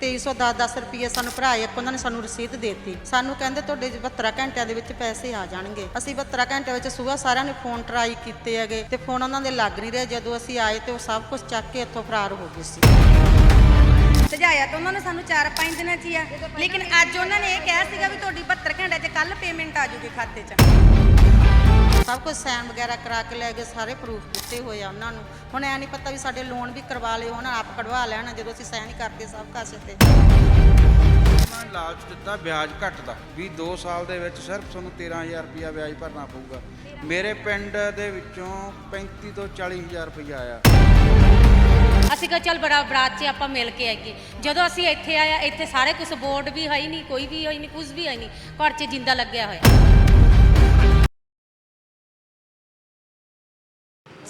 2310 10 ਰੁਪਏ ਸਾਨੂੰ ਭਰਾਏ ਇੱਕ ਉਹਨਾਂ ਨੇ ਸਾਨੂੰ ਰਸੀਦ ਦੇਤੀ। ਸਾਨੂੰ ਕਹਿੰਦੇ ਤੁਹਾਡੇ 72 ਘੰਟਿਆਂ ਦੇ ਵਿੱਚ ਪੈਸੇ ਆ ਜਾਣਗੇ। ਅਸੀਂ 72 ਘੰਟਿਆਂ ਵਿੱਚ ਸਵੇਰ ਸਾਰਿਆਂ ਨੇ ਫੋਨ ਟਰਾਈ ਕੀਤੇ ਹੈਗੇ ਤੇ ਫੋਨ ਉਹਨਾਂ ਦੇ ਲੱਗ ਨਹੀਂ ਰਹੇ। ਜਦੋਂ ਅਸੀਂ ਆਏ ਤੇ ਉਹ ਸਭ ਕੁਝ ਚੱਕ ਕੇ ਇੱਥੋਂ ਫਰਾਰ ਹੋ ਗਏ ਸੀ। ਸਜਾਇਆ ਤਾਂ ਉਹਨਾਂ ਨੇ ਸਾਨੂੰ 4-5 ਦਿਨਾਂ 'ਚ ਹੀ ਆ। ਲੇਕਿਨ ਅੱਜ ਉਹਨਾਂ ਨੇ ਇਹ ਕਿਹਾ ਸੀਗਾ ਵੀ ਤੁਹਾਡੀ 72 ਘੰਟੇ 'ਚ ਕੱਲ ਪੇਮੈਂਟ ਆ ਜੂਗੀ ਖਾਤੇ 'ਚ। ਸਭ ਕੁਝ ਸਾਈਨ ਵਗੈਰਾ ਕਰਾ ਕੇ ਲੈ ਗਏ ਸਾਰੇ ਪ੍ਰੂਫ ਦਿੱਤੇ ਹੋਏ ਆ ਉਹਨਾਂ ਨੂੰ। ਹੁਣ ਐ ਨਹੀਂ ਪਤਾ ਵੀ ਸਾਡੇ ਲੋਨ ਵੀ ਕਰਵਾ ਲਏ ਉਹਨਾਂ ਆਪ ਕਢਵਾ ਲੈਣ ਜਦੋਂ ਅਸੀਂ ਸਾਈਨ ਕਰਦੇ ਸਭ ਕਾਸੇ ਤੇ। ਉਹਨਾਂ ਨੇ ਲਾਲਚ ਦਿੱਤਾ ਵਿਆਜ ਘੱਟ ਦਾ ਵੀ 2 ਸਾਲ ਦੇ ਵਿੱਚ ਸਿਰਫ ਤੁਹਾਨੂੰ 13000 ਰੁਪਇਆ ਵਿਆਜ ਭਰਨਾ ਪਊਗਾ। ਮੇਰੇ ਪਿੰਡ ਦੇ ਵਿੱਚੋਂ 35 ਤੋਂ 40000 ਰੁਪਇਆ ਆਇਆ। ਅਸੀਂ ਕਿਹਾ ਚੱਲ ਬੜਾ ਬਰਾਤ 'ਚ ਆਪਾਂ ਮਿਲ ਕੇ ਆਈਏ। ਜਦੋਂ ਅਸੀਂ ਇੱਥੇ ਆਇਆ ਇੱਥੇ ਸਾਰੇ ਕੁਝ ਬੋਰਡ ਵੀ ਹੈ ਹੀ ਨਹੀਂ ਕੋਈ ਵੀ ਹੈ ਨਹੀਂ ਕੁਝ ਵੀ ਹੀ ਨਹੀਂ ਘਰ 'ਚ ਜਿੰਦਾ ਲੱਗਿਆ ਹੋਇਆ।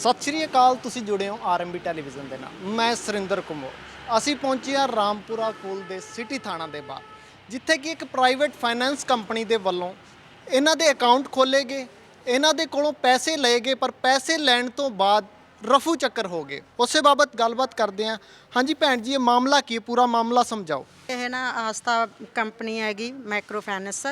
ਸਤਿ ਸ਼੍ਰੀ ਅਕਾਲ, ਤੁਸੀਂ ਜੁੜੇ ਹੋ ਆਰਐਮਬੀ ਟੈਲੀਵਿਜ਼ਨ ਦੇ ਨਾਲ। ਮੈਂ ਸੁਰਿੰਦਰ ਕੁਮਾਰ ਅਸੀਂ ਪਹੁੰਚੇ ਹਾਂ ਰਾਮਪੁਰਾ ਕੋਲ ਦੇ ਸਿਟੀ ਥਾਣਾ ਦੇ ਬਾਹਰ, ਜਿੱਥੇ ਕਿ ਇੱਕ ਪ੍ਰਾਈਵੇਟ ਫਾਈਨੈਂਸ ਕੰਪਨੀ ਦੇ ਵੱਲੋਂ ਇਹਨਾਂ ਦੇ ਅਕਾਊਂਟ ਖੋਲੇ ਗਏ। ਇਹਨਾਂ ਦੇ ਕੋਲੋਂ ਪੈਸੇ ਲਏ ਗਏ, ਪਰ ਪੈਸੇ ਲੈਣ ਤੋਂ ਬਾਅਦ ਰਫੂ ਚੱਕਰ ਹੋ ਗਏ। ਉਸੇ ਬਾਬਤ ਗੱਲਬਾਤ ਕਰਦੇ ਹਾਂ ਹਾਂਜੀ ਭੈਣ ਜੀ, ਇਹ ਮਾਮਲਾ ਕੀ ਹੈ? ਪੂਰਾ ਮਾਮਲਾ ਸਮਝਾਓ। ਇਹ ਨਾ ਆਸਤਾ ਕੰਪਨੀ ਹੈਗੀ ਮਾਈਕਰੋ ਫਾਈਨੈਂਸ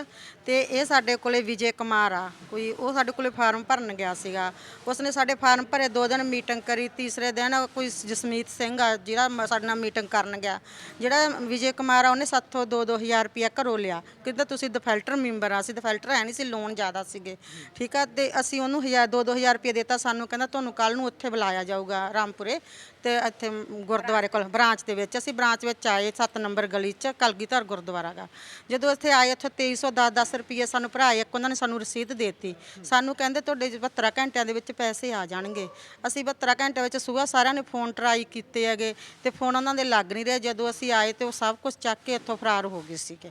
ਤੇ ਇਹ ਸਾਡੇ ਕੋਲੇ ਵਿਜੇ ਕੁਮਾਰ ਆ। ਕੋਈ ਉਹ ਸਾਡੇ ਕੋਲੇ ਫਾਰਮ ਭਰਨ ਗਿਆ ਸੀਗਾ। ਉਸਨੇ ਸਾਡੇ ਫਾਰਮ ਭਰੇ, ਦੋ ਦਿਨ ਮੀਟਿੰਗ ਕਰੀ, ਤੀਸਰੇ ਦਿਨ ਕੋਈ ਜਸਮੀਤ ਸਿੰਘ ਆ, ਜਿਹੜਾ ਮ- ਸਾਡੇ ਨਾਲ ਮੀਟਿੰਗ ਕਰਨ ਗਿਆ। ਜਿਹੜਾ ਵਿਜੇ ਕੁਮਾਰ ਆ, ਉਹਨੇ ਸਾਥੋਂ 2-2000 ਰੁਪਇਆ ਘਰੋਂ ਲਿਆ। ਕਹਿੰਦਾ, ਤੁਸੀਂ ਡਿਫੈਲਟਰ ਮੈਂਬਰ ਆ, ਅਸੀਂ ਡਿਫੈਲਟਰ ਹੈ ਨਹੀਂ ਸੀ ਲੋਨ ਜ਼ਿਆਦਾ ਸੀਗੇ। ਠੀਕ ਆ, ਤੇ ਅਸੀਂ ਉਹਨੂੰ 1000 2-2000 ਰੁਪਇਆ ਦਿੱਤਾ ਸਾਨੂੰ। ਕਹਿੰਦਾ, ਤੁਹਾਨੂੰ ਕੱਲ ਨੂੰ ਉੱਥੇ ਬੁਲਾਇਆ ਜਾਊਗਾ ਰਾਮਪੁਰੇ। ਤੇ ਇੱਥੇ ਗੁਰਦੁਆਰੇ ਕੋਲ, ਬ੍ਰਾਂਚ ਦੇ ਵਿੱਚ। ਅਸੀਂ ਬ੍ਰਾਂਚ ਵਿੱਚ ਆਏ 7 ਨੰਬਰ ਗਲੀ 'ਚ, ਕਲਗੀਧਰ ਗੁਰਦੁਆਰਾ ਗਾ। ਜਦੋਂ ਇੱਥੇ ਆਏ, ਉੱਥੇ 2310 10 ਰੁਪਏ ਸਾਨੂੰ ਭਰਾਏ ਇੱਕ, ਉਹਨਾਂ ਨੇ ਸਾਨੂੰ ਰਸੀਦ ਦੇਤੀ। ਸਾਨੂੰ ਕਹਿੰਦੇ, ਤੁਹਾਡੇ 72 ਘੰਟਿਆਂ ਦੇ ਵਿੱਚ ਪੈਸੇ ਆ ਜਾਣਗੇ। ਅਸੀਂ 72 ਘੰਟਿਆਂ ਵਿੱਚ ਸਵੇਰ ਸਾਰਿਆਂ ਨੇ ਫੋਨ ਟਰਾਈ ਕੀਤੇ ਹੈਗੇ, ਤੇ ਫੋਨ ਉਹਨਾਂ ਦੇ ਲੱਗ ਨਹੀਂ ਰਹੇ। ਜਦੋਂ ਅਸੀਂ ਆਏ ਤੇ ਉਹ ਸਭ ਕੁਝ ਚੱਕ ਕੇ ਇੱਥੋਂ ਫਰਾਰ ਹੋ ਗਏ ਸੀਗੇ।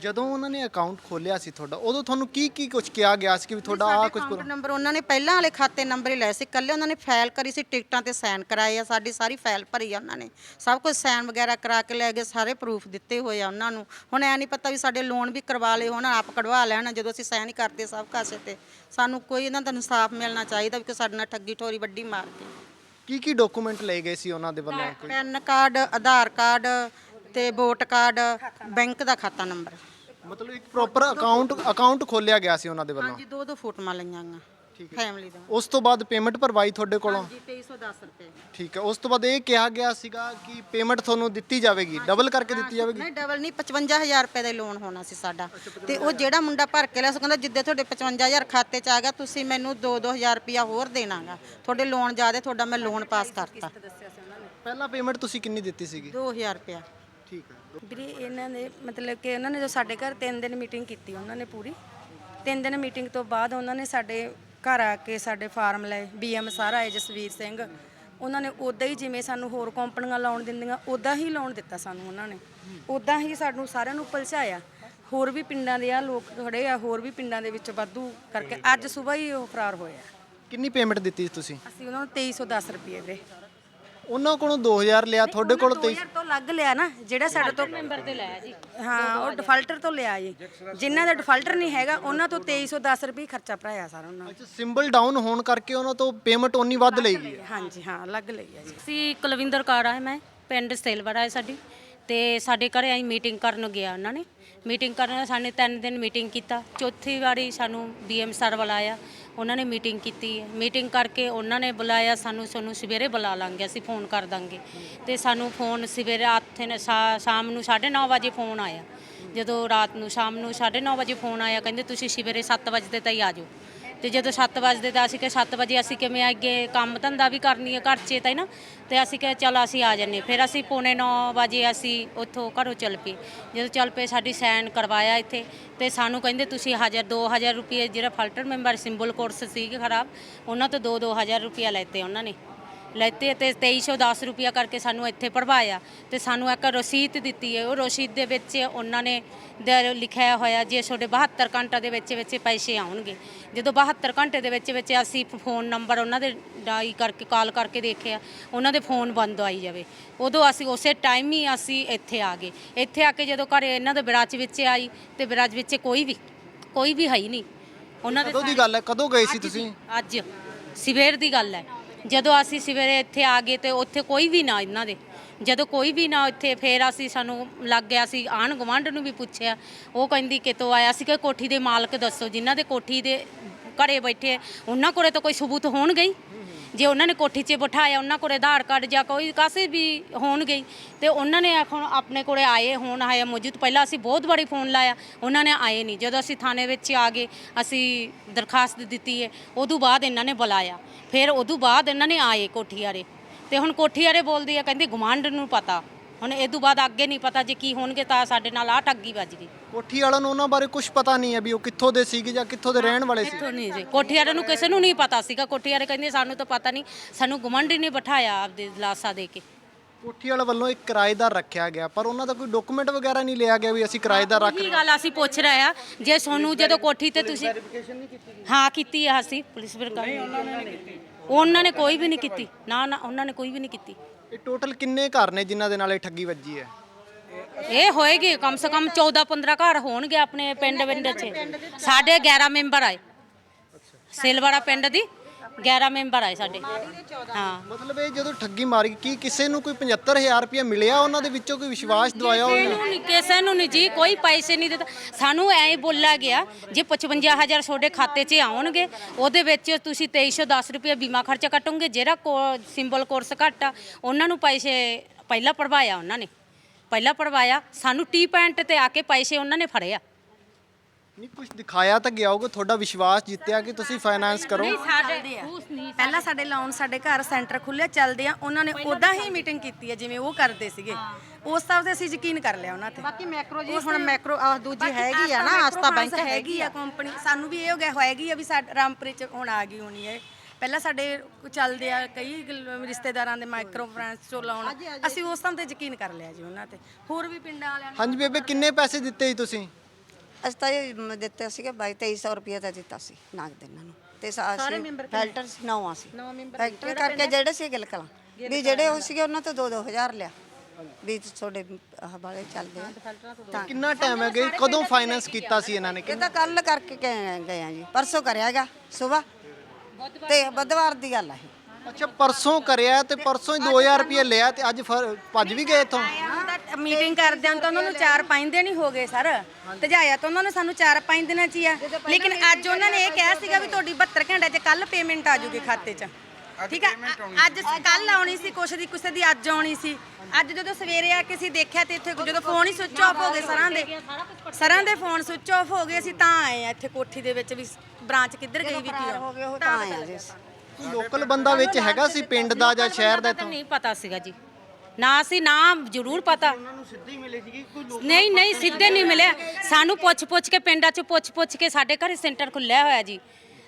ਜਦੋਂ ਉਹਨਾਂ ਨੇ ਅਕਾਊਂਟ ਖੋਲਿਆ ਸੀ ਤੁਹਾਡਾ ਉਦੋਂ ਤੁਹਾਨੂੰ ਕੀ ਕੀ ਕੁਝ ਕਿਹਾ ਗਿਆ ਸੀ ਕਿ ਵੀ ਤੁਹਾਡਾ ਆ ਕੁਝ ਨੰਬਰ ਉਹਨਾਂ ਨੇ ਪਹਿਲਾਂ ਵਾਲੇ ਖਾਤੇ ਨੰਬਰ ਹੀ ਲਏ ਸੀ ਕੱਲੇ ਉਹਨਾਂ ਨੇ ਫਾਈਲ ਕਰੀ ਸੀ ਟਿਕਟਾਂ ਤੇ ਸਾਈਨ ਕਰਾਏ ਆ ਸਾਡੀ ਸਾਰੀ ਫਾਈਲ ਭਰੀ ਆ ਉਹਨਾਂ ਨੇ। ਸਭ ਕੁਝ ਸਾਈਨ ਵਗੈਰਾ ਕਰਾ ਕੇ ਲੈ ਗਏ ਸਾਰੇ ਪ੍ਰੂਫ ਦਿੱਤੇ ਹੋਏ ਆ ਉਹਨਾਂ ਨੂੰ। ਹੁਣ ਐ ਨਹੀਂ ਪਤਾ ਵੀ ਸਾਡੇ ਲੋਨ ਵੀ ਕਰਵਾ ਲਏ ਹੋਣ ਆਪ ਕਢਵਾ ਲੈਣ ਜਦੋਂ ਅਸੀਂ ਸਾਈਨ ਹੀ ਕਰਦੇ ਸਭ ਕਾਸੇ ਤੇ। ਸਾਨੂੰ ਕੋਈ ਇਹਨਾਂ ਦਾ ਇਨਸਾਫ ਮਿਲਣਾ ਚਾਹੀਦਾ ਵੀ ਕਿ ਸਾਡੇ ਨਾਲ ਠੱਗੀ ਠੋਰੀ ਵੱਡੀ ਮਾਰ ਕੇ। ਕੀ ਕੀ ਡਾਕੂਮੈਂਟ ਲਏ ਗਏ ਸੀ ਉਹਨਾਂ ਦੇ ਵੱਲੋਂ? ਪੈਨ ਕਾਰਡ ਆਧਾਰ ਕਾਰਡ ਤੇ ਵੋਟ ਕਾਰਡ ਬੈਂਕ ਦਾ ਖਾਤਾ ਨੰਬਰ। ਮਤਲਬ ਇੱਕ ਪ੍ਰੋਪਰ ਅਕਾਊਂਟ ਅਕਾਊਂਟ ਖੋਲਿਆ ਗਿਆ ਸੀ ਉਹਨਾਂ ਦੇ ਵੱਲੋਂ? ਹਾਂਜੀ ਦੋ ਦੋ ਫੋਟੋਆਂ ਲਈਆਂ ਗਾ ਫੈਮਿਲੀ ਦਾ ਉਸ ਤੋਂ ਬਾਅਦ ਪੇਮੈਂਟ ਭਰਵਾਈ ਤੁਹਾਡੇ ਕੋਲੋਂ? ਜੀ 2310 ਰੁਪਏ। ਠੀਕ ਹੈ ਉਸ ਤੋਂ ਬਾਅਦ ਇਹ ਕਿਹਾ ਗਿਆ ਸੀਗਾ ਕਿ ਪੇਮੈਂਟ ਤੁਹਾਨੂੰ ਦਿੱਤੀ ਜਾਵੇਗੀ ਡਬਲ ਕਰਕੇ ਦਿੱਤੀ ਜਾਵੇਗੀ? ਨਹੀਂ ਡਬਲ ਨਹੀਂ 55000 ਰੁਪਏ ਦਾ ਲੋਨ ਹੋਣਾ ਸੀ ਸਾਡਾ। ਤੇ ਉਹ ਜਿਹੜਾ ਮੁੰਡਾ ਭਰ ਕੇ ਲਿਆ ਸੀ ਕਹਿੰਦਾ ਜਿੱਦੇ ਤੁਹਾਡੇ 55000 ਖਾਤੇ 'ਚ ਆ ਗਿਆ ਤੁਸੀਂ ਮੈਨੂੰ 2-2000 ਰੁਪਇਆ ਹੋਰ ਦੇਣਾਗਾ। ਤੁਹਾਡੇ ਲੋਨ ਜ਼ਿਆਦੇ ਤੁਹਾਡਾ ਮੈਂ ਲੋਨ ਪਾਸ ਕਰਤਾ। ਪਹਿਲਾਂ ਪੇਮੈਂਟ ਤੁਸੀਂ ਕਿੰਨੀ ਦਿੱਤੀ ਸੀਗੀ? 2000 ਰੁਪਇਆ। ਵੀਰੇ ਇਹਨਾਂ ਨੇ ਮਤਲਬ ਕਿ ਉਹਨਾਂ ਨੇ ਜੋ ਸਾਡੇ ਘਰ ਤਿੰਨ ਦਿਨ ਮੀਟਿੰਗ ਕੀਤੀ ਉਹਨਾਂ ਨੇ ਪੂਰੀ। ਤਿੰਨ ਦਿਨ ਮੀਟਿੰਗ ਤੋਂ ਬਾਅਦ ਉਹਨਾਂ ਨੇ ਸਾਡੇ ਘਰ ਆ ਕੇ ਸਾਡੇ ਫਾਰਮ ਲਏ ਬੀਐਮ ਸਾਰਾ ਆਏ ਜਸਵੀਰ ਸਿੰਘ। ਉਹਨਾਂ ਨੇ ਉਦਾਂ ਹੀ ਜਿਵੇਂ ਸਾਨੂੰ ਹੋਰ ਕੰਪਨੀਆਂ ਲਾਉਣ ਦਿੰਦੀਆਂ ਉਦਾਂ ਹੀ ਲਾਉਣ ਦਿੱਤਾ ਸਾਨੂੰ ਉਹਨਾਂ ਨੇ। ਉਦਾਂ ਹੀ ਸਾਨੂੰ ਸਾਰਿਆਂ ਨੂੰ ਪਲਚਾਇਆ ਹੋਰ ਵੀ ਪਿੰਡਾਂ ਦੇ ਆ ਲੋਕ ਖੜੇ ਆ ਹੋਰ ਵੀ ਪਿੰਡਾਂ ਦੇ ਵਿੱਚ ਵਾਧੂ ਕਰਕੇ ਅੱਜ ਸਵੇਰ ਹੀ ਉਹ ਫਰਾਰ ਹੋਇਆ। ਕਿੰਨੀ ਪੇਮੈਂਟ ਦਿੱਤੀ ਤੁਸੀਂ? ਅਸੀਂ ਉਹਨਾਂ ਨੂੰ 2310 ਰੁਪਏ ਵੀਰੇ ਉਹਨਾਂ ਕੋਲੋਂ 2000 ਲਿਆ ਤੁਹਾਡੇ ਕੋਲ 23 2000 ਤੋਂ ਲੱਗ ਲਿਆ ਨਾ ਜਿਹੜਾ ਸਾਡੇ ਤੋਂ ਮੈਂਬਰ ਤੇ ਲਿਆ ਜੀ। ਹਾਂ ਉਹ ਡਿਫਾਲਟਰ ਤੋਂ ਲਿਆ ਜੀ। ਜਿਨ੍ਹਾਂ ਦਾ ਡਿਫਾਲਟਰ ਨਹੀਂ ਹੈਗਾ ਉਹਨਾਂ ਤੋਂ 2310 ਰੁਪਏ ਖਰਚਾ ਭਰਾਇਆ ਸਾਰਾ ਉਹਨਾਂ ਨੇ। ਅੱਛਾ ਸਿੰਬਲ ਡਾਊਨ ਹੋਣ ਕਰਕੇ ਉਹਨਾਂ ਤੋਂ ਪੇਮੈਂਟ ਓਨੀ ਵੱਧ ਲਈ ਗਈ ਹੈ। ਹਾਂਜੀ ਹਾਂ ਲੱਗ ਲਈ ਹੈ ਜੀ। ਅਸੀਂ ਕੁਲਵਿੰਦਰ ਕੌਰ ਆ ਮੈਂ ਪਿੰਡ ਸੇਲਵਰ ਆ ਸਾਡੀ। ਤੇ ਸਾਡੇ ਘਰੇ ਆਈ ਮੀਟਿੰਗ ਕਰਨ ਗਿਆ ਉਹਨਾਂ ਨੇ। ਮੀਟਿੰਗ ਕਰਨ ਸਾਨੇ ਤਿੰਨ ਦਿਨ ਮੀਟਿੰਗ ਕੀਤਾ। ਚੌਥੀ ਵਾਰੀ ਸਾਨੂੰ ਬੀਐਮ ਸਰ ਬੁਲਾਇਆ ਉਹਨਾਂ ਨੇ ਮੀਟਿੰਗ ਕੀਤੀ ਹੈ ਮੀਟਿੰਗ ਕਰਕੇ ਉਹਨਾਂ ਨੇ ਬੁਲਾਇਆ, ਸਾਨੂੰ ਸਾਨੂੰ ਸਵੇਰੇ ਬੁਲਾ ਲਾਂਗੇ, ਅਸੀਂ ਫੋਨ ਕਰ ਦਾਂਗੇ। ਤੇ ਸਾਨੂੰ ਫੋਨ ਸਵੇਰੇ ਆਥੇ ਸ਼ਾ- ਸ਼ਾਮ ਨੂੰ 9:30 ਵਜੇ ਫੋਨ ਆਇਆ। ਜਦੋਂ ਰਾਤ ਨੂੰ ਸ਼ਾਮ ਨੂੰ 9:30 ਵਜੇ ਫੋਨ ਆਇਆ, ਕਹਿੰਦੇ ਤੁਸੀਂ ਸਵੇਰੇ 7 ਵਜੇ ਤਾਈਂ ਆ ਜਾਓ। ਤੇ ਜਦੋਂ 7 ਵਜੇ ਤਾਂ ਅਸੀਂ ਕਿ 7 ਵਜੇ ਅਸੀਂ ਕਿਵੇਂ ਅੱਗੇ ਕੰਮ ਧੰਦਾ ਵੀ ਕਰਨੀ ਹੈ ਘਰ 'ਚ ਤਾਂ ਨਾ, ਤੇ ਅਸੀਂ ਕਿ ਚਲ ਅਸੀਂ ਆ ਜੰਨੇ ਫਿਰ ਅਸੀਂ ਪੌਣੇ 9 ਵਜੇ ਅਸੀਂ ਉੱਥੋਂ ਘਰੋਂ ਚੱਲ ਪਏ। ਜਦੋਂ ਚੱਲ ਪਏ, ਸਾਡੀ ਸਾਈਨ ਕਰਵਾਇਆ ਇੱਥੇ ਤੇ ਸਾਨੂੰ ਕਹਿੰਦੇ, ਤੁਸੀਂ ਹਜ਼ਾਰ 2000 ਰੁਪਏ ਜਿਹੜਾ ਫਲਟਰ ਮੈਂਬਰ ਸਿੰਬਲ ਕੋਰਸ ਸੀ ਖਰਾਬ, ਉਹਨਾਂ ਤੋਂ 2 2000 ਰੁਪਏ ਲੈਤੇ ਉਹਨਾਂ ਨੇ। ਲੈਤੇ ਤੇ 2310 ਰੁਪਿਆ ਕਰਕੇ ਸਾਨੂੰ ਇੱਥੇ ਪੜਵਾਇਆ ਤੇ ਸਾਨੂੰ ਇੱਕ ਰਸੀਦ ਦਿੱਤੀ ਹੈ। ਉਹ ਰਸੀਦ ਦੇ ਵਿੱਚ ਉਹਨਾਂ ਨੇ ਦ- ਲਿਖਿਆ ਹੋਇਆ ਜੇ ਤੁਹਾਡੇ 72 ਘੰਟਾ ਦੇ ਵਿੱਚ ਵਿੱਚ ਪੈਸੇ ਆਉਣਗੇ। ਜਦੋਂ 72 ਘੰਟੇ ਦੇ ਵਿੱਚ ਵਿੱਚ ਅਸੀਂ ਫੋਨ ਨੰਬਰ ਉਹਨਾਂ ਦੇ ਡਾਈ ਕਰਕੇ ਕਾਲ ਕਰਕੇ ਦੇਖਿਆ ਉਹਨਾਂ ਦੇ ਫੋਨ ਬੰਦ ਆਈ ਜਾਵੇ। ਉਦੋਂ ਅਸੀਂ ਉਸੇ ਟਾਈਮ ਹੀ ਅਸੀਂ ਇੱਥੇ ਆ ਗਏ। ਇੱਥੇ ਆ ਕੇ ਜਦੋਂ ਘਰੇ ਇਹਨਾਂ ਦੇ ਵਿਰਾਜ ਵਿੱਚ ਆਈ ਤੇ ਵਿਰਾਜ ਵਿੱਚ ਕੋਈ ਵੀ ਕੋਈ ਵੀ ਹੈ ਹੀ ਨਹੀਂ। ਉਹਨਾਂ ਦੇ ਕਦੋਂ ਦੀ ਗੱਲ ਹੈ? ਕਦੋਂ ਗਏ ਸੀ ਤੁਸੀਂ? ਅੱਜ। ਸਵੇਰ ਦੀ ਗੱਲ ਹੈ। ਜਦੋਂ ਅਸੀਂ ਸਵੇਰੇ ਇੱਥੇ ਆ ਗਏ ਤੇ ਉੱਥੇ ਕੋਈ ਵੀ ਨਾ ਇਹਨਾਂ ਦੇ। ਜਦੋਂ ਕੋਈ ਵੀ ਨਾ ਉੱਥੇ, ਫੇਰ ਅਸੀਂ ਸਾਨੂੰ ਲੱਗ ਗਿਆ ਸੀ ਆਣ ਗਵਾਂਢ ਨੂੰ ਵੀ ਪੁੱਛਿਆ। ਉਹ ਕਹਿੰਦੀ, ਕਿਤੋਂ ਆਇਆ? ਸੀ ਕਿ ਕੋਠੀ ਦੇ ਮਾਲਕ ਦੱਸੋ, ਜਿਨ੍ਹਾਂ ਦੇ ਕੋਠੀ ਦੇ ਘਰੇ ਬੈਠੇ ਉਹਨਾਂ ਕੋਲੇ ਤਾਂ ਕੋਈ ਸਬੂਤ ਹੋਣਗੇ ਹੀ? ਜੇ ਉਹਨਾਂ ਨੇ ਕੋਠੀ 'ਚ ਬਿਠਾਇਆ, ਉਹਨਾਂ ਕੋਲੇ ਆਧਾਰ ਕਾਰਡ ਜਾਂ ਕੋਈ ਕਾਸੇ ਵੀ ਹੋਣਗੇ, ਤੇ ਉਹਨਾਂ ਨੇ ਹੁਣ ਆਪਣੇ ਕੋਲੇ ਆਏ, ਹੋਣ ਆਇਆ ਮੌਜੂਦ। ਪਹਿਲਾਂ ਅਸੀਂ ਬਹੁਤ ਵਾਰੀ ਫੋਨ ਲਾਇਆ, ਉਹਨਾਂ ਨੇ ਆਏ ਨਹੀਂ। ਜਦੋਂ ਅਸੀਂ ਥਾਣੇ ਵਿੱਚ ਆ ਗਏ, ਅਸੀਂ ਦਰਖਾਸਤ ਦਿੱਤੀ ਹੈ, ਉਦੋਂ ਬਾਅਦ ਇਹਨਾਂ ਨੇ ਬੁਲਾਇਆ। ਫਿਰ ਉਦੋਂ ਬਾਅਦ ਇਹਨਾਂ ਨੇ ਆਏ ਕੋਠੀ ਵਾਲੇ। ਤੇ ਹੁਣ ਕੋਠੀ ਵਾਲੇ ਬੋਲਦੇ ਆ, ਕਹਿੰਦੇ ਗੁਆਂਢ ਨੂੰ ਪਤਾ। ਹੁਣ ਇਹ ਤੋਂ ਬਾਅਦ ਅੱਗੇ ਨਹੀਂ ਪਤਾ ਜੇ ਕੀ ਹੋਣਗੇ ਤਾਂ ਸਾਡੇ ਨਾਲ ਆ ਠੱਗੀ ਵੱਜ ਗਈ ਕੋਠੀ ਵਾਲਿਆਂ ਨੂੰ ਉਹਨਾਂ ਬਾਰੇ ਕੁਝ ਪਤਾ ਨਹੀਂ ਹੈ ਵੀ ਉਹ ਕਿੱਥੋਂ ਦੇ ਸੀਗੇ ਜਾਂ ਕਿੱਥੋਂ ਦੇ ਰਹਿਣ ਵਾਲੇ ਸੀ ਕਿੱਥੋਂ ਨਹੀਂ ਜੀ। ਕੋਠੀ ਵਾਲੇ ਨੂੰ ਕਿਸੇ ਨੂੰ ਨਹੀਂ ਪਤਾ ਸੀਗਾ। ਕੋਠੀ ਵਾਲੇ ਕਹਿੰਦੇ ਸਾਨੂੰ ਤਾਂ ਪਤਾ ਨਹੀਂ। ਸਾਨੂੰ ਗੁਆਂਢੀ ਨੇ ਬਿਠਾਇਆ ਆਪਦੇ ਲਾਸਾ ਦੇ ਕੇ। ਕੋਠੀ ਵਾਲੇ ਵੱਲੋਂ ਇੱਕ ਕਿਰਾਏਦਾਰ ਰੱਖਿਆ ਗਿਆ ਪਰ ਉਹਨਾਂ ਦਾ ਕੋਈ ਡਾਕੂਮੈਂਟ ਵਗੈਰਾ ਨਹੀਂ ਲਿਆ ਗਿਆ ਵੀ ਅਸੀਂ ਕਿਰਾਏਦਾਰ ਰੱਖ ਉਹੀ ਗੱਲ ਅਸੀਂ ਪੁੱਛ ਰਹੇ ਆ ਜੇ ਸੋਨੂੰ ਜਦੋਂ ਕੋਠੀ ਤੇ ਤੁਸੀਂ ਹਾਂ ਕੀਤੀ ਆ ਅਸੀਂ। ਪੁਲਿਸ ਵਰਗਾ ਉਹਨਾਂ ਨੇ ਕੋਈ ਵੀ ਨਹੀਂ ਕੀਤੀ। ਨਾ ਨਾ ਉਹਨਾਂ ਨੇ ਕੋਈ ਵੀ ਨਹੀਂ ਕੀਤੀ। ਇਹ ਟੋਟਲ ਕਿੰਨੇ ਘਰ ਨੇ ਜਿਨ੍ਹਾਂ ਦੇ ਨਾਲ ਇਹ ਠੱਗੀ ਵੱਜੀ ਹੈ? ਇਹ ਹੋਏਗੀ ਕਮ ਸੇ ਕਮ 14 15 ਘਰ ਹੋਣਗੇ ਆਪਣੇ ਪਿੰਡ ਪਿੰਡ 'ਚ ਸਾਡੇ 11 ਮੈਂਬਰ ਆਏ। ਸਿਲਵਾੜਾ ਪਿੰਡ ਦੀ 11 ਮੈਂਬਰ ਆਏ ਸਾਡੇ। ਹਾਂ। ਮਤਲਬ ਇਹ ਜਦੋਂ ਠੱਗੀ ਮਾਰੀ ਕੀ ਕਿਸੇ ਨੂੰ ਕੋਈ 75000 ਰੁਪਏ ਮਿਲਿਆ ਉਹਨਾਂ ਦੇ ਵਿੱਚੋਂ ਕੋਈ ਵਿਸ਼ਵਾਸ ਦਵਾਇਆ ਕਿਸੇ ਹੋਇਆ ਨੂੰ ਨਹੀਂ ਕਿਸੇ ਨੂੰ ਨਹੀਂ ਜੀ ਕੋਈ ਪੈਸੇ ਨਹੀਂ ਦਿੱਤਾ। ਸਾਨੂੰ ਐ ਬੋਲਿਆ ਗਿਆ ਜੇ 55000 ਤੁਹਾਡੇ ਖਾਤੇ 'ਚ ਆਉਣਗੇ ਉਹਦੇ ਵਿੱਚ ਤੁਸੀਂ 2310 ਰੁਪਏ ਬੀਮਾ ਖਰਚਾ ਕੱਟੋਗੇ ਜਿਹੜਾ ਕੋ ਸਿੰਬਲ ਕੋਰਸ ਘੱਟ ਆ ਉਹਨਾਂ ਨੂੰ ਪੈਸੇ ਪਹਿਲਾਂ ਪੜਵਾਇਆ ਉਹਨਾਂ ਨੇ। ਪਹਿਲਾਂ ਪੜਵਾਇਆ ਸਾਨੂੰ ਟੀ ਪੈਂਟ ਤੇ ਆ ਕੇ ਪੈਸੇ ਉਹਨਾਂ ਨੇ ਫੜਿਆ। ਨਹੀਂ ਕੁਝ ਦਿਖਾਇਆ ਤਾਂ ਗਿਆ ਹੋਊਗਾ ਤੁਹਾਡਾ ਵਿਸ਼ਵਾਸ ਜਿੱਤਿਆ ਕਿ ਤੁਸੀਂ ਫਾਈਨਾਂਸ ਕਰੋ। ਸਾਡੇ ਪਹਿਲਾਂ ਸਾਡੇ ਲਾਉਣ ਸਾਡੇ ਘਰ ਸੈਂਟਰ ਖੁੱਲੇ ਚੱਲਦੇ ਆ। ਉਹਨਾਂ ਨੇ ਉਦਾਂ ਹੀ ਮੀਟਿੰਗ ਕੀਤੀ ਹੈ ਜਿਵੇਂ ਉਹ ਕਰਦੇ ਸੀਗੇ। ਉਸ ਹਿਸਾਬ ਤੇ ਅਸੀਂ ਯਕੀਨ ਕਰ ਲਿਆ ਉਹਨਾਂ ਤੇ। ਬਾਕੀ ਮੈਕਰੋ ਜੀ ਹੁਣ ਮੈਕਰੋ ਦੂਜੀ ਹੈਗੀ ਆ ਨਾ ਆਸਤਾ ਬੈਂਕ ਹੈਗੀ ਆ ਕੰਪਨੀ ਸਾਨੂੰ ਵੀ ਇਹ ਹੋ ਗਿਆ ਹੋਏਗੀ ਆ ਵੀ ਸਾਡੇ ਰਾਮਪੁਰੇ ਚ ਹੁਣ ਆ ਗਈ ਹੋਣੀ ਹੈ ਪਹਿਲਾਂ ਸਾਡੇ ਚੱਲਦੇ ਆ ਕਈ ਰਿਸ਼ਤੇਦਾਰਾਂ ਦੇ ਮਾਈਕਰੋ ਫਾਈਨਾਂਸ ਚੋਂ ਲਾਉਣ ਅਸੀਂ ਉਸ time ਤੇ ਯਕੀਨ ਕਰ ਲਿਆ ਜੀ ਉਹਨਾਂ ਤੇ। ਹੋਰ ਵੀ ਪਿੰਡਾਂ ਵਾਲਿਆਂ ਨੇ ਹਾਂਜੀ ਬੇਬੇ ਕਿੰਨੇ ਪੈਸੇ ਦਿੱਤੇ ਜੀ ਤੁਸੀਂ? ਅਸੀਂ ਤਾਂ ਇਹ ਮ- ਦਿੱਤੇ ਸੀਗੇ 22 2300 ਰੁਪਏ ਦਾ ਦਿੱਤਾ ਸੀ ਨਾਗ ਦੇ ਇਹਨਾਂ ਨੂੰ। ਤੇ ਸਾਰੇ ਮੈਂਬਰ ਫਿਲਟਰ ਸੀ ਨੌਵਾਂ ਸੀ। ਫੈਕਟਰੀ ਕਰਕੇ ਜਿਹੜੇ ਸੀ ਗਿਲਕਲਾਂ ਵੀ ਜਿਹੜੇ ਉਹ ਸੀਗੇ ਉਹਨਾਂ ਤੋਂ 2 2000 ਲਿਆ। ਵੀ ਤੁਹਾਡੇ ਆਹ ਵਾਲੇ ਚੱਲਦੇ ਆ। ਤਾਂ ਕਿੰਨਾ ਟਾਈਮ ਹੈ ਗਈ ਕਦੋਂ ਫਾਈਨਾਂਸ ਕੀਤਾ ਸੀ ਇਹਨਾਂ ਨੇ? ਇਹ ਤਾਂ ਕੱਲ ਕਰਕੇ ਗਏ ਗਏ ਆ ਜੀ। ਪਰਸੋਂ ਕਰਿਆਗਾ ਸਵੇਰ। ਤੇ ਬੁੱਧਵਾਰ ਦੀ ਗੱਲ ਆ ਇਹ। ਅੱਛਾ ਪਰਸੋਂ ਕਰਿਆ ਤੇ ਪਰਸੋਂ ਹੀ 2000 ਰੁਪਏ ਲਿਆ ਤੇ ਅੱਜ ਫਰ- ਭੱਜ ਵੀ ਗਏ ਇੱਥੋਂ? ਮੀਟਿੰਗ ਕਰਦਿਆਂ ਤਾਂ ਉਹਨਾਂ ਨੂੰ 4-5 ਦਿਨ ਹੀ ਹੋ ਗਏ ਸਰ। ਤੇ ਜਾਇਆ ਤਾਂ ਉਹਨਾਂ ਨੇ ਸਾਨੂੰ 4-5 ਦਿਨਾਂ ਚ ਹੀ ਆ। ਲੇਕਿਨ ਅੱਜ ਉਹਨਾਂ ਨੇ ਇਹ ਕਿਹਾ ਸੀਗਾ ਵੀ ਤੁਹਾਡੀ 72 ਘੰਟੇ ਚ ਕੱਲ ਪੇਮੈਂਟ ਆ ਜੂਗੀ ਖਾਤੇ 'ਚ। ਠੀਕ ਆ? ਅੱਜ ਕੱਲ ਆਉਣੀ ਸੀ ਕੁਛ ਦੀ ਕਿਸੇ ਦੀ ਅੱਜ ਆਉਣੀ ਸੀ। ਅੱਜ ਜਦੋਂ ਸਵੇਰੇ ਆ ਕੇ ਅਸੀਂ ਦੇਖਿਆ ਤੇ ਇੱਥੇ ਜਦੋਂ ਫੋਨ ਹੀ ਸੁੱਚ ਆਫ ਹੋ ਗਏ ਸਰਾਂ ਦੇ। ਸਰਾਂ ਦੇ ਫੋਨ ਸੁੱਚ ਆਫ ਹੋ ਗਏ ਅਸੀਂ ਤਾਂ ਆਏ ਆ ਇੱਥੇ ਕੋਠੀ ਦੇ ਵਿੱਚ ਵੀ ਬ੍ਰਾਂਚ ਕਿੱਧਰ ਗਈ ਵੀ ਕੀ ਤਾਂ ਆਏ ਆ ਲੋਕਲ ਬੰਦਾ ਵਿੱਚ ਹੈਗਾ ਸੀ ਪਿੰਡ ਦਾ ਜਾਂ ਸ਼ਹਿਰ ਦਾ ਨਹੀਂ ਪਤਾ ਸੀਗਾ ਜੀ। ਨਾ ਅਸੀਂ ਨਾ ਜ਼ਰੂਰ ਪਤਾ। ਨਹੀਂ ਨਹੀਂ ਸਿੱਧੇ ਨਹੀਂ ਮਿਲਿਆ। ਸਾਨੂੰ ਪੁੱਛ ਪੁੱਛ ਕੇ ਪਿੰਡਾਂ 'ਚ ਪੁੱਛ ਪੁੱਛ ਕੇ ਸਾਡੇ ਘਰੇ ਸੈਂਟਰ ਖੁੱਲਿਆ ਹੋਇਆ ਜੀ।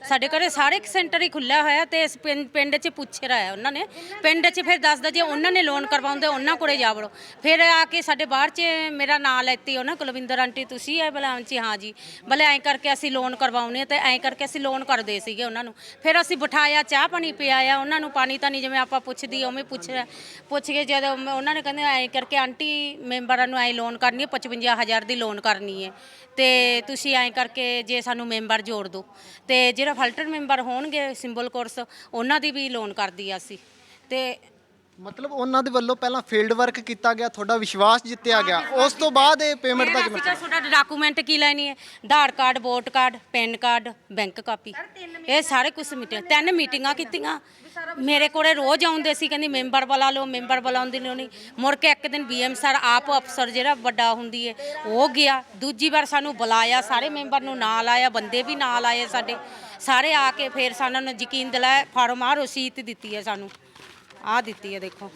ਸਾਡੇ ਘਰੇ ਸਾਰੇ ਸੈਂਟਰ ਹੀ ਖੁੱਲਿਆ ਹੋਇਆ ਤੇ ਇਸ ਪਿੰ- ਪਿੰਡ 'ਚ ਪੁੱਛ ਰਿਹਾ ਉਹਨਾਂ ਨੇ। ਪਿੰਡ 'ਚ ਫਿਰ ਦੱਸਦਾ ਜੇ ਉਹਨਾਂ ਨੇ ਲੋਨ ਕਰਵਾਉਂਦੇ ਉਹਨਾਂ ਕੋਲੇ ਜਾ ਵੜੋ। ਫਿਰ ਆ ਕੇ ਸਾਡੇ ਬਾਹਰ 'ਚ ਮੇਰਾ ਨਾਂ ਲੈਤੀ ਉਹਨਾਂ, ਕੁਲਵਿੰਦਰ ਆਂਟੀ, ਤੁਸੀਂ ਐ ਬਲਾਂ ਚ ਹਾਂ ਜੀ। ਭਲੇ ਐਂ ਕਰਕੇ ਅਸੀਂ ਲੋਨ ਕਰਵਾਉਣੇ ਆ ਤੇ ਐਂ ਕਰਕੇ ਅਸੀਂ ਲੋਨ ਕਰਦੇ ਸੀਗੇ ਉਹਨਾਂ ਨੂੰ। ਫਿਰ ਅਸੀਂ ਬਿਠਾਇਆ, ਚਾਹ ਪਾਣੀ ਪਿਆਇਆ, ਉਹਨਾਂ ਨੂੰ ਪਾਣੀ ਤਾਂ ਨਹੀਂ ਜਿਵੇਂ ਆਪਾਂ ਪੁੱਛਦੀ, ਉਵੇਂ ਪੁੱਛ ਪੁੱਛ ਕੇ ਜਦੋਂ ਮੈਂ- ਉਹਨਾਂ ਨੇ ਕਹਿੰਦੇ ਐਂ ਕਰਕੇ ਆਂਟੀ ਮੈਂਬਰਾਂ ਨੂੰ ਐਂ ਲੋਨ ਕਰਨੀ ਹੈ 55000 ਦੀ ਲੋਨ ਕਰਨੀ ਹੈ। ਤੇ ਤੁਸੀਂ ਐਂ ਕਰਕੇ ਜੇ ਸਾਨੂੰ ਮੈਂਬਰ ਜੋੜ ਦਿਓ। ਤੇ ਜਿਹੜਾ ਫਲਟਰ ਮੈਂਬਰ ਹੋਣਗੇ ਸਿੰਬਲ ਕੋਰਸ ਉਹਨਾਂ ਦੀ ਵੀ ਲੋਨ ਕਰਦੀ ਆ ਅਸੀਂ। ਤੇ ਮਤਲਬ ਉਹਨਾਂ ਦੇ ਵੱਲੋਂ ਪਹਿਲਾਂ ਫੀਲਡ ਵਰਕ ਕੀਤਾ ਗਿਆ ਤੁਹਾਡਾ ਵਿਸ਼ਵਾਸ ਜਿੱਤਿਆ ਗਿਆ। ਉਸ ਤੋਂ ਬਾਅਦ ਇਹ ਪੇਮੈਂਟ ਦਾ ਕਿਹਾ ਤੁਹਾਡਾ ਡਾਕੂਮੈਂਟ ਕੀ ਲੈਣੀ ਹੈ? Aadhaar card vote card PAN card bank copy ਇਹ ਸਾਰੇ ਕੁਝ ਮੀਟਿੰਗ ਤਿੰਨ ਮੀਟਿੰਗਾਂ ਕੀਤੀਆਂ। ਮੇਰੇ ਕੋਲੇ ਰੋਜ਼ ਆਉਂਦੇ ਸੀ ਕਹਿੰਦੀ ਮੈਂਬਰ ਬੁਲਾ ਲਓ ਮੈਂਬਰ ਬੁਲਾਉਂਦੀ ਨਹੀਂ ਮੁੜ ਕੇ ਇੱਕ ਦਿਨ ਬੀਐਮ ਸਰ ਆਪ ਅਫਸਰ ਜਿਹੜਾ ਵੱਡਾ ਹੁੰਦੀ ਹੈ ਉਹ ਗਿਆ। ਦੂਜੀ ਵਾਰ ਸਾਨੂੰ ਬੁਲਾਇਆ ਸਾਰੇ ਮੈਂਬਰ ਨੂੰ ਨਾਲ ਆਇਆ ਬੰਦੇ ਵੀ ਨਾਲ ਆਏ ਸਾਡੇ। ਸਾਰੇ ਆ ਕੇ ਫੇਰ ਸਾਨੂੰ ਯਕੀਨ ਦਿਲਾਇਆ ਫਾਰਮ ਆ ਰਸੀਦ ਦਿੱਤੀ ਹੈ ਸਾਨੂੰ। ਆ ਦਿੱਤੀ ਹੈ ਦੇਖੋ।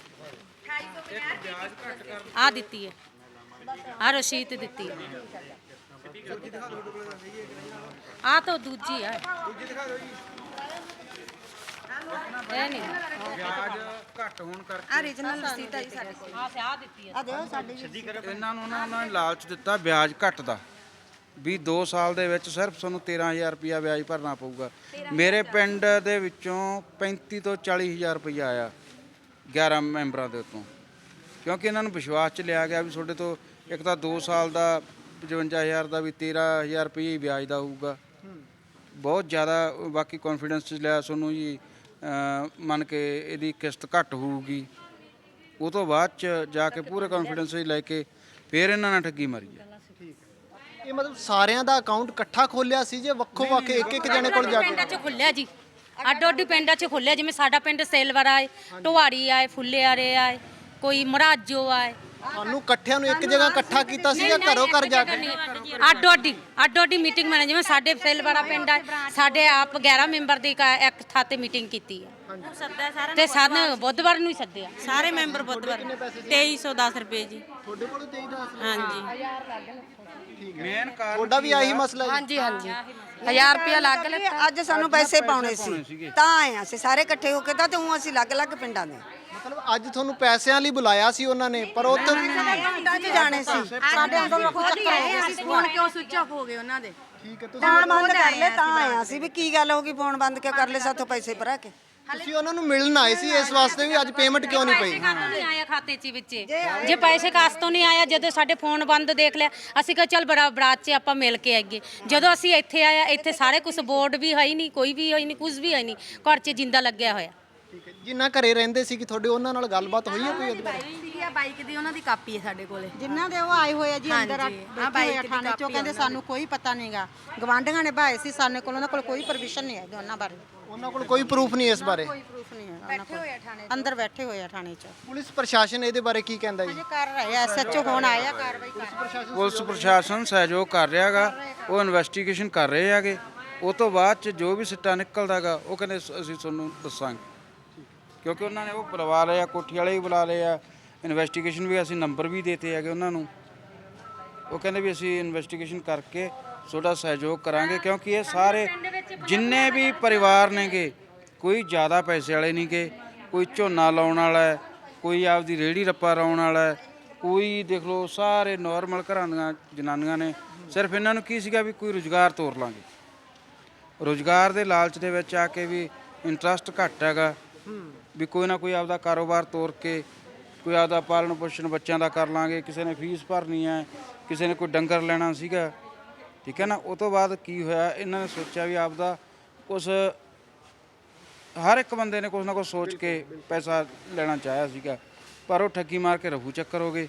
ਆ ਦਿੱਤੀ ਹੈ। ਆ ਰਸੀਦ ਦਿੱਤੀ ਹੈ। ਆ ਤਾਂ ਦੂਜੀ ਹੈ। ਇਹ ਨਹੀਂ। ਵਿਆਜ ਘੱਟ ਹੋਣ ਕਰਕੇ ਆ ਰੀਜਨਲ ਰਸੀਦ ਆ ਜੀ ਸਾਡੇ ਕੋਲ। ਆ ਆ ਦਿੱਤੀ ਹੈ। ਆ ਦਿਓ ਸਾਡੀ ਇਹਨਾਂ ਨੂੰ ਨਾ ਉਹਨਾਂ ਨੇ ਲਾਲਚ ਦਿੱਤਾ ਵਿਆਜ ਘੱਟ ਦਾ। ਵੀ 2 ਸਾਲ ਦੇ ਵਿੱਚ ਸਿਰਫ ਤੁਹਾਨੂੰ 13000 ਰੁਪਇਆ ਵਿਆਜ ਭਰਨਾ ਪਊਗਾ। ਮੇਰੇ ਪਿੰਡ ਦੇ ਵਿੱਚੋਂ 35 ਤੋਂ 40000 ਰੁਪਇਆ ਆਇਆ। 11 ਮੈਂਬਰਾਂ ਦੇ ਉੱਤੋਂ। ਕਿਉਂਕਿ ਇਹਨਾਂ ਨੂੰ ਵਿਸ਼ਵਾਸ 'ਚ ਲਿਆ ਗਿਆ ਵੀ ਤੁਹਾਡੇ ਤੋਂ ਇੱਕ ਤਾਂ 2 ਸਾਲ ਦਾ 55000 ਦਾ ਵੀ 13000 ਰੁਪਏ ਹੀ ਵਿਆਜ ਦਾ ਹੋਊਗਾ। ਬਹੁਤ ਜ਼ਿਆਦਾ ਬਾਕੀ ਕੌਨਫੀਡੈਂਸ 'ਚ ਲਿਆ ਤੁਹਾਨੂੰ ਜੀ ਮੰਨ ਕੇ ਇਹਦੀ ਕਿਸ਼ਤ ਘੱਟ ਹੋਊਗੀ। ਉਹ ਤੋਂ ਬਾਅਦ ਚ ਜਾ ਕੇ ਪੂਰੇ ਕੌਨਫੀਡੈਂਸ ਵਿੱਚ ਲੈ ਕੇ ਫਿਰ ਇਹਨਾਂ ਨਾਲ ਠੱਗੀ ਮਾਰੀ ਹੈ। ਇਹ ਮਤਲਬ ਸਾਰਿਆਂ ਦਾ ਅਕਾਊਂਟ ਇਕੱਠਾ ਖੋਲਿਆ ਸੀ ਜੇ ਵੱਖੋ ਵੱਖ ਇੱਕ ਇੱਕ ਜਣੇ ਕੋਲ ਜਾ ਕੇ? ਪਿੰਡਾਂ 'ਚ ਖੁੱਲਿਆ ਜੀ। ਅੱਡੋ ਅੱਡੀ ਪਿੰਡਾਂ 'ਚ ਖੁੱਲਿਆ ਜਿਵੇਂ ਸਾਡਾ ਪਿੰਡ ਸੇਲਵਰ ਆਏ ਢਵਾੜੀ ਆਏ ਫੁੱਲੇਆਰੇ ਆਏ ਕੋਈ ਮਰਾਜੋ ਆਏ ਤੁਹਾਨੂੰ ਇਕੱਠਿਆਂ ਨੂੰ ਇੱਕ ਜਗ੍ਹਾ ਇਕੱਠਾ ਕੀਤਾ ਸੀ ਜਾਂ ਘਰੋਂ ਘਰ ਜਾ ਕੇ? ਅੱਡੋ ਅੱਡੀ ਅੱਡੋ ਅੱਡੀ ਮੀਟਿੰਗ ਮੈਨੇ ਜਿਵੇਂ ਸਾਡੇ ਸੇਲਵਰਾ ਪਿੰਡ ਆ ਸਾਡੇ ਆਪ 11 ਮੈਂਬਰ ਦੀ ਇੱਕ- ਇੱਕ ਥਾਂ ਤੇ ਮੀਟਿੰਗ ਕੀਤੀ ਆ। ਤੇ ਸਾਨੂੰ ਬੁੱਧਵਾਰ ਨੂੰ ਹੀ ਸੱਦਿਆ। ਸਾਰੇ ਮੈਂਬਰ ਬੁੱਧਵਾਰ 2310 ਰੁਪਏ ਜੀ। ਤੁਹਾਡੇ ਕੋਲ ਤੇ ਹਾਂਜੀ। ਮੇਨ ਕਾਰਨ ਤੁਹਾਡਾ ਵੀ ਆਹੀ ਮਸਲਾ ਜੀ ਹਾਂਜੀ ਹਾਂਜੀ। 1000 ਰੁਪਇਆ ਲੱਗ ਲਿਆ ਅੱਜ ਸਾਨੂੰ ਪੈਸੇ ਪਾਉਣੇ ਸੀ। ਤਾਂ ਆਏ ਹਾਂ ਅਸੀਂ ਸਾਰੇ ਇਕੱਠੇ ਹੋ ਕੇ ਤਾਂ ਤੇ ਹੁਣ ਅਸੀਂ ਅਲੱਗ-ਅਲੱਗ ਪਿੰਡਾਂ ਦੇ। ਮਤਲਬ ਅੱਜ ਤੁਹਾਨੂੰ ਪੈਸਿਆਂ ਲਈ ਬੁਲਾਇਆ ਸੀ ਉਹਨਾਂ ਨੇ ਪਰ ਉੱਥੇ ਵੀ ਪਿੰਡਾਂ 'ਚ ਜਾਣੇ ਸੀ। ਸਾਡੇ ਅੰਦਰ ਕੋਈ ਚੱਕਰ ਨਹੀਂ ਅਸੀਂ ਫੋਨ ਕਿਉਂ ਸੁੱਚ ਆਫ ਹੋ ਗਏ ਉਹਨਾਂ ਦੇ? ਠੀਕ ਹੈ ਤੁਸੀਂ ਫੋਨ ਬੰਦ ਕਰ ਲੈ ਤਾਂ ਹਾਂ ਅਸੀਂ ਵੀ ਕੀ ਗੱਲ ਹੋ ਗਈ ਫੋਨ ਬੰਦ ਕਿਉਂ ਕਰ ਲੈ ਸਾਥੋਂ ਪੈਸੇ ਭਰਾ ਕੇ? ਤੁਸੀਂ ਉਹਨਾਂ ਨੂੰ ਮਿਲਣ ਆਏ ਸੀ ਇਸ ਵਾਸਤੇ ਵੀ ਅੱਜ ਪੇਮੈਂਟ ਕਿਉਂ ਨਹੀਂ ਪਈ? ਕਾਹਤੋਂ ਨਹੀਂ ਆਇਆ ਖਾਤੇ 'ਚ ਵਿੱਚ? ਜੇ ਪੈਸੇ ਕਾਸ ਤੋਂ ਨਹੀਂ ਆਇਆ ਜਦੋਂ ਸਾਡੇ ਫੋਨ ਬੰਦ ਦੇਖ ਲਿਆ ਅਸੀਂ ਕਿਹਾ ਚੱਲ ਬੜਾ ਬਰਾਤ 'ਚ ਆਪਾਂ ਮਿਲ ਕੇ ਆਈਏ। ਜਦੋਂ ਅਸੀਂ ਇੱਥੇ ਆਇਆ ਇੱਥੇ ਸਾਰੇ ਕੁਝ ਬੋਰਡ ਵੀ ਹੈ ਹੀ ਨਹੀਂ ਕੋਈ ਵੀ ਹੈ ਹੀ ਨਹੀਂ ਕੁਝ ਵੀ ਹੈ ਨਹੀਂ ਘਰ 'ਚ ਜਿੰਦਾ ਲੱਗਿਆ ਹੋਇਆ। ਠੀਕ ਹੈ ਜਿੰਨਾ ਘਰੇ ਰਹਿੰਦੇ ਸੀ ਕਿ ਤੁਹਾਡੇ ਉਹਨਾਂ ਨਾਲ ਗੱਲਬਾਤ ਹੋਈ ਹੈ ਕੋਈ ਉਹਦੇ ਸੀਗੀ ਆ ਬਾਈਕ ਦੀ ਉਹਨਾਂ ਦੀ ਕਾਪੀ ਹੈ ਸਾਡੇ ਕੋਲੇ। ਜਿਨ੍ਹਾਂ ਦੇ ਉਹ ਆਏ ਹੋਏ ਆ ਜੀ ਅੰਦਰ ਹਾਂਜੀ, ਬੈਠੇ ਬਾਈਕ ਹੋਏ ਆ ਦੀ ਥਾਣੇ ਚੋਂ ਕਾਪੀ ਕਹਿੰਦੇ ਸਾਨੂੰ ਕੋਈ ਪਤਾ ਨਹੀਂਗਾ ਗਵਾਂਢੀਆਂ ਨੇ ਭਾਏ ਸੀ ਸਾਡੇ ਕੋਲ ਉਹਨਾਂ ਕੋਲ ਕੋਈ ਪਰਮਿਸ਼ਨ ਨਹੀਂ ਹੈਗੀ ਉਹਨਾਂ ਬਾਰੇ। ਉਹਨਾਂ ਕੋਲ ਕੋਈ ਪ੍ਰੂਫ ਨਹੀਂ ਇਸ ਬਾਰੇ? ਕੋਈ ਪ੍ਰੂਫ ਨਹੀਂ ਹੈ ਉਹਨਾਂ ਕੋਲ। ਅੰਦਰ ਬੈਠੇ ਹੋਏ ਆ ਥਾਣੇ 'ਚ। ਪੁਲਿਸ ਪ੍ਰਸ਼ਾਸਨ ਇਹਦੇ ਬਾਰੇ ਕੀ ਕਹਿੰਦਾ ਜੀ? ਅਜੇ ਕਰ ਰਹੇ ਆ ਐਸਐਚਓ ਹੁਣ ਆਏ ਆ ਕਾਰਵਾਈ ਕਰ ਪੁਲਿਸ ਪ੍ਰਸ਼ਾਸਨ ਸਹਿਯੋਗ ਕਰ ਰਿਹਾਗਾ ਉਹ ਇਨਵੈਸਟੀਗੇਸ਼ਨ ਕਰ ਰਹੇ ਹੈਗੇ। ਉਹ ਤੋਂ ਬਾਅਦ ਚ ਜੋ ਵੀ ਸਿੱਟਾ ਨਿਕਲਦਾਗਾ ਉਹ ਕਹਿੰਦੇ ਸ- ਅਸੀਂ ਤੁਹਾਨੂੰ ਦੱਸਾਂਗੇ। ਕਿਉਂਕਿ ਉਹਨਾਂ ਨੇ ਉਹ ਬੁਲਵਾ ਲਏ ਆ, ਕੋਠੀ ਵਾਲੇ ਵੀ ਬੁਲਾ ਲਏ ਆ। ਇਨਵੈਸਟੀਗੇਸ਼ਨ ਵੀ ਅਸੀਂ ਨੰਬਰ ਵੀ ਦੇਤੇ ਹੈਗੇ ਉਹਨਾਂ ਨੂੰ। ਉਹ ਕਹਿੰਦੇ ਵੀ ਅਸੀਂ ਇਨਵੈਸਟੀਗੇਸ਼ਨ ਕਰਕੇ ਤੁਹਾਡਾ ਸਹਿਯੋਗ ਕਰਾਂਗੇ ਕਿਉਂਕਿ ਇਹ ਸਾਰੇ ਜਿੰਨੇ ਵੀ ਪਰਿਵਾਰ ਨੇਗੇ, ਕੋਈ ਜ਼ਿਆਦਾ ਪੈਸੇ ਵਾਲੇ ਨਹੀਂਗੇ, ਕੋਈ ਝੋਨਾ ਲਾਉਣ ਵਾਲਾ ਕੋਈ ਆਪਦੀ ਰੇੜੀ ਰੱਪਾ ਲਾਉਣ ਵਾਲਾ ਕੋਈ ਦੇਖ ਲਓ ਸਾਰੇ ਨਾਰਮਲ ਘਰਾਂ ਦੀਆਂ ਜਨਾਨੀਆਂ ਨੇ। ਸਿਰਫ ਇਹਨਾਂ ਨੂੰ ਕੀ ਸੀਗਾ ਵੀ ਕੋਈ ਰੁਜ਼ਗਾਰ ਤੋਰ ਲਾਂਗੇ। ਰੁਜ਼ਗਾਰ ਦੇ ਲਾਲਚ ਦੇ ਵਿੱਚ ਆ ਕੇ ਵੀ ਇੰਟਰਸਟ ਘੱਟ ਹੈਗਾ। ਵੀ ਕੋਈ ਨਾ ਕੋਈ ਆਪਦਾ ਕਾਰੋਬਾਰ ਤੋਰ ਕੇ ਕੋਈ ਆਪਦਾ ਪਾਲਣ ਪੋਸ਼ਣ ਬੱਚਿਆਂ ਦਾ ਕਰ ਲਾਂਗੇ ਕਿਸੇ ਨੇ ਫੀਸ ਭਰਨੀ ਹੈ ਕਿਸੇ ਨੇ ਕੋਈ ਡੰਗਰ ਲੈਣਾ ਸੀਗਾ ਠੀਕ ਹੈ ਨਾ? ਉਹ ਤੋਂ ਬਾਅਦ ਕੀ ਹੋਇਆ? ਇਹਨਾਂ ਨੇ ਸੋਚਿਆ ਵੀ ਆਪਦਾ ਕੁਛ ਹਰ ਇੱਕ ਬੰਦੇ ਨੇ ਕੁਛ ਨਾ ਕੁਛ ਸੋਚ ਕੇ ਪੈਸਾ ਲੈਣਾ ਚਾਹਿਆ ਸੀਗਾ ਪਰ ਉਹ ਠੱਗੀ ਮਾਰ ਕੇ ਰਫੂ ਚੱਕਰ ਹੋ ਗਏ।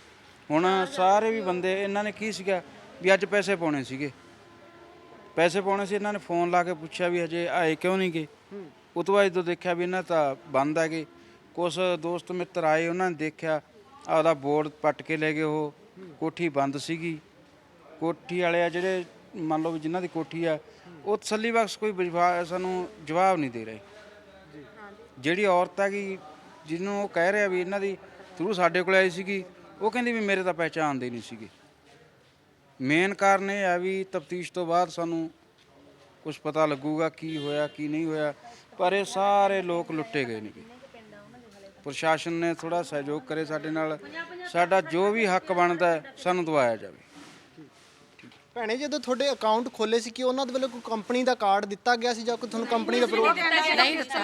ਹੁਣ ਸਾਰੇ ਵੀ ਬੰਦੇ ਇਹਨਾਂ ਨੇ ਕੀ ਸੀਗਾ ਵੀ ਅੱਜ ਪੈਸੇ ਪਾਉਣੇ ਸੀਗੇ। ਪੈਸੇ ਪਾਉਣੇ ਸੀ ਇਹਨਾਂ ਨੇ ਫੋਨ ਲਾ ਕੇ ਪੁੱਛਿਆ ਵੀ ਹਜੇ ਆਏ ਕਿਉਂ ਨਹੀਂ ਗਏ ਉਹ ਤੋਂ ਬਾਅਦ ਜਦੋਂ ਦੇਖਿਆ ਵੀ ਇਹਨਾਂ ਤਾਂ ਬੰਦ ਹੈਗੇ ਕੁਝ ਦੋਸਤ ਮਿੱਤਰ ਆਏ, ਉਹਨਾਂ ਨੇ ਦੇਖਿਆ ਆਪਦਾ ਬੋਰਡ ਪੱਟ ਕੇ ਲੈ ਗਏ ਉਹ, ਕੋਠੀ ਬੰਦ ਸੀਗੀ। ਕੋਠੀ ਵਾਲੇ ਆ ਜਿਹੜੇ, ਮੰਨ ਲਓ ਵੀ ਜਿਨ੍ਹਾਂ ਦੀ ਕੋਠੀ ਆ, ਉਹ ਤਸੱਲੀ ਬਖਸ਼ ਕੋਈ ਵਿਜਵਾ- ਸਾਨੂੰ ਜਵਾਬ ਨਹੀਂ ਦੇ ਰਹੇ। ਜਿਹੜੀ ਔਰਤ ਹੈਗੀ, ਜਿਹਨੂੰ ਉਹ ਕਹਿ ਰਿਹਾ ਵੀ ਇਹਨਾਂ ਦੀ ਥਰੂ ਸਾਡੇ ਕੋਲ ਆਈ ਸੀਗੀ, ਉਹ ਕਹਿੰਦੀ ਵੀ ਮੇਰੇ ਤਾਂ ਪਹਿਚਾਣਦੇ ਨਹੀਂ ਸੀਗੇ। ਮੇਨ ਕਾਰਨ ਇਹ ਆ ਵੀ ਤਫਤੀਸ਼ ਤੋਂ ਬਾਅਦ ਸਾਨੂੰ ਕੁਝ ਪਤਾ ਲੱਗੂਗਾ ਕੀ ਹੋਇਆ, ਕੀ ਨਹੀਂ ਹੋਇਆ। ਪਰ ਇਹ ਸਾਰੇ ਲੋਕ ਲੁੱਟੇ ਗਏ ਨੇਗੇ ਪ੍ਰਸ਼ਾਸਨ ਨੇ ਥੋੜਾ ਸਹਿਯੋਗ ਕਰੇ ਸਾਡੇ ਨਾਲ। ਸਾਡਾ ਜੋ ਵੀ ਹੱਕ ਬਣਦਾ ਹੈ, ਸਾਨੂੰ ਦਵਾਇਆ ਜਾਵੇ। ਭੈਣੇ ਜਦੋਂ ਤੁਹਾਡੇ ਅਕਾਊਂਟ ਖੋਲੇ ਸੀ ਕਿ ਉਹਨਾਂ ਦੇ ਵੱਲੋਂ ਕੋਈ ਕੰਪਨੀ ਦਾ ਕਾਰਡ ਦਿੱਤਾ ਗਿਆ ਸੀ ਜਾਂ ਕੋਈ ਤੁਹਾਨੂੰ ਕੰਪਨੀ ਦਾ ਪ੍ਰੂਫ ਨਹੀਂ ਦਿੱਤਾ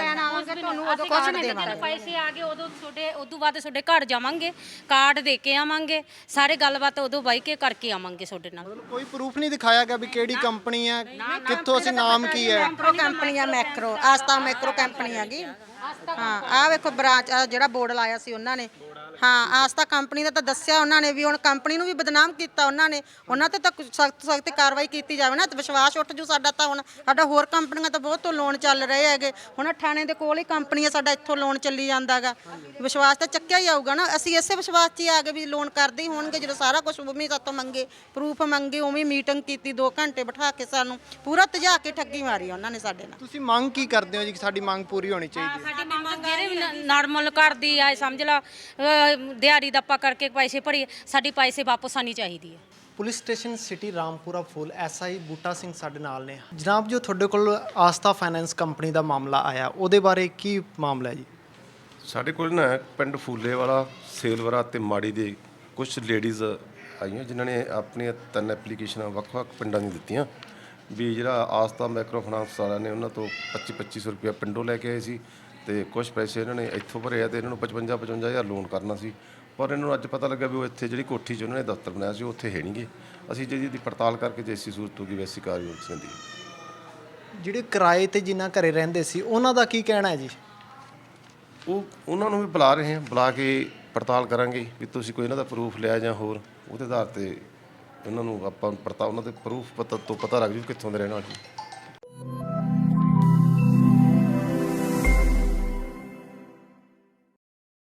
ਕੁਝ ਨਹੀਂ ਦਿੱਤਾ। ਪੈਸੇ ਆ ਗਏ ਉਦੋਂ ਤੁਹਾਡੇ ਉਦੋਂ ਬਾਅਦ ਤੁਹਾਡੇ ਘਰ ਜਾਵਾਂਗੇ ਕਾਰਡ ਦੇ ਕੇ ਆਵਾਂਗੇ ਸਾਰੇ ਗੱਲਬਾਤ ਉਦੋਂ ਬਾਈ ਕੇ ਕਰਕੇ ਆਵਾਂਗੇ ਤੁਹਾਡੇ ਨਾਲ। ਕੋਈ ਪ੍ਰੂਫ ਨਹੀਂ ਦਿਖਾਇਆ ਗਿਆ ਵੀ ਕਿਹੜੀ ਕੰਪਨੀ ਹੈ ਕਿੱਥੋਂ ਅਸੀਂ ਨਾਮ ਕੀ ਹੈ ਮੈਕਰੋ ਕੰਪਨੀ ਆ ਮੈਕਰੋ ਆਸਤਾ ਮੈਕਰੋ ਕੰਪਨੀ ਹੈਗੀ। ਹਾਂ ਆਹ ਵੇਖੋ ਬ੍ਰਾਂਚ ਜਿਹੜਾ ਬੋਰਡ ਲਾਇਆ ਸੀ ਉਹਨਾਂ ਨੇ। ਹਾਂ ਆਸਤਾ ਕੰਪਨੀ ਦਾ ਤਾਂ ਦੱਸਿਆ ਉਹਨਾਂ ਨੇ ਵੀ ਹੁਣ ਕੰਪਨੀ ਨੂੰ ਵੀ ਬਦਨਾਮ ਕੀਤਾ ਉਹਨਾਂ ਨੇ। ਉਹਨਾਂ ਤੇ ਤਾਂ ਸਖਤ ਸਖਤ ਕਾਰਵਾਈ ਕੀਤੀ ਜਾਵੇ ਨਾ ਤੇ ਵਿਸ਼ਵਾਸ ਉੱਠ ਜੂ ਸਾਡਾ ਤਾਂ ਹੁਣ। ਸਾਡਾ ਹੋਰ ਕੰਪਨੀਆਂ ਤਾਂ ਬਹੁਤ ਤੋਂ ਲੋਨ ਚੱਲ ਰਹੇ ਹੈਗੇ। ਹੁਣ ਥਾਣੇ ਦੇ ਕੋਲ ਹੀ ਕੰਪਨੀ ਆ ਸਾਡਾ ਇੱਥੋਂ ਲੋਨ ਚੱਲੀ ਜਾਂਦਾਗਾ ਵਿਸ਼ਵਾਸ ਤਾਂ ਚੱਕਿਆ ਹੀ ਆਊਗਾ ਨਾ। ਅਸੀਂ ਇਸੇ ਵਿਸ਼ਵਾਸ 'ਚ ਹੀ ਆ ਗਏ ਵੀ ਲੋਨ ਕਰਦੇ ਹੀ ਹੋਣਗੇ ਜਦੋਂ ਸਾਰਾ ਕੁਝ ਉਵੇਂ ਸਾਤੋਂ ਮੰਗੇ ਪ੍ਰੂਫ ਮੰਗੇ ਉਵੇਂ ਮੀਟਿੰਗ ਕੀਤੀ 2 ਘੰਟੇ ਬਿਠਾ ਕੇ ਸਾਨੂੰ ਪੂਰਾ ਤਜਾ ਕੇ ਠੱਗੀ ਮਾਰੀ ਉਹਨਾਂ ਨੇ ਸਾਡੇ ਨਾਲ। ਤੁਸੀਂ ਮੰਗ ਕੀ ਕਰਦੇ ਹੋ ਜੀ ਕਿ ਸਾਡੀ ਮੰਗ ਪੂਰੀ ਹੋਣੀ ਚਾਹੀਦੀ ਹੈ? ਸਾਡੀ ਮੰਗ ਜਿਹੜੇ ਵੀ ਨਾਰਮਲ ਕਰਦੀ ਆ ਸਮਝ ਲਾ। ਦਿਹਾੜੀ ਦੱਪਾ ਕਰਕੇ ਪੈਸੇ ਭਰੀ ਸਾਡੀ ਪੈਸੇ ਵਾਪਸ ਆਣੀ ਚਾਹੀਦੀ ਹੈ। Police station city Rampura Phul SI Boota Singh ਸਾਡੇ ਨਾਲ ਨੇ। ਜਨਾਬ ਜੋ ਤੁਹਾਡੇ ਕੋਲ ਆਸਤਾ ਫਾਈਨੈਂਸ ਕੰਪਨੀ ਦਾ ਮਾਮਲਾ ਆਇਆ ਉਹਦੇ ਬਾਰੇ ਕੀ ਮਾਮਲਾ ਹੈ ਜੀ? ਸਾਡੇ ਕੋਲ ਨਾ ਪਿੰਡ ਫੂਲੇ ਵਾਲਾ ਸੇਲਵਰਾ ਤੇ ਮਾੜੀ ਦੇ ਕੁਝ ਲੇਡੀਜ਼ ਆਈਆਂ ਜਿਨ੍ਹਾਂ ਨੇ ਆਪਣੀਆਂ ਤਿੰਨ ਐਪਲੀਕੇਸ਼ਨਾਂ ਵੱਖ-ਵੱਖ ਪਿੰਡਾਂ ਦੀਆਂ ਦਿੱਤੀਆਂ। ਵੀ ਜਿਹੜਾ ਆਸਤਾ ਮਾਈਕਰੋ ਫਾਈਨਾਂਸ ਵਾਲਿਆਂ ਨੇ ਉਹਨਾਂ ਤੋਂ 25-2500 ਰੁਪਏ ਪਿੰਡੋਂ ਲੈ ਕੇ ਆਏ ਸੀ। ਤੇ ਕੁਝ ਪੈਸੇ ਇਹਨਾਂ ਨੇ ਇੱਥੋਂ ਭਰੇ ਆ ਤੇ ਇਹਨਾਂ ਨੂੰ 55-55000 ਲੋਨ ਕਰਨਾ ਸੀ। ਪਰ ਇਹਨਾਂ ਨੂੰ ਅੱਜ ਪਤਾ ਲੱਗਾ ਵੀ ਉਹ ਇੱਥੇ ਜਿਹੜੀ ਕੋਠੀ 'ਚ ਉਹਨਾਂ ਨੇ ਦਫ਼ਤਰ ਬਣਾਇਆ ਸੀ ਉਹ ਉੱਥੇ ਹੈ ਨਹੀਂਗੇ। ਅਸੀਂ ਜਿਹਦੀ ਦੀ ਪੜਤਾਲ ਕਰਕੇ ਜੈਸੀ ਸੂਰਤ ਹੋਗੀ ਵੈਸੀ ਕਾਰਵਾਈ ਹੋ ਜਾਂਦੀ ਹੈ। ਜਿਹੜੇ ਕਿਰਾਏ ਤੇ ਜਿਨ੍ਹਾਂ ਘਰੇ ਰਹਿੰਦੇ ਸੀ ਉਹਨਾਂ ਦਾ ਕੀ ਕਹਿਣਾ ਹੈ ਜੀ? ਉਹ ਉਹਨਾਂ ਨੂੰ ਵੀ ਬੁਲਾ ਰਹੇ ਹਾਂ ਬੁਲਾ ਕੇ ਪੜਤਾਲ ਕਰਾਂਗੇ ਵੀ ਤੁਸੀਂ ਕੋਈ ਇਹਨਾਂ ਦਾ ਪ੍ਰੂਫ ਲਿਆ ਜਾਂ ਹੋਰ। ਉਹਦੇ ਆਧਾਰ ਤੇ ਉਹਨਾਂ ਨੂੰ ਆਪਾਂ ਪੜਤਾਲ ਉਹਨਾਂ ਦੇ ਪ੍ਰੂਫ ਪਤਾ ਤੋਂ ਪਤਾ ਲੱਗ ਜੂ ਕਿੱਥੋਂ ਦੇ ਰਹਿਣ ਵਾਲੇ।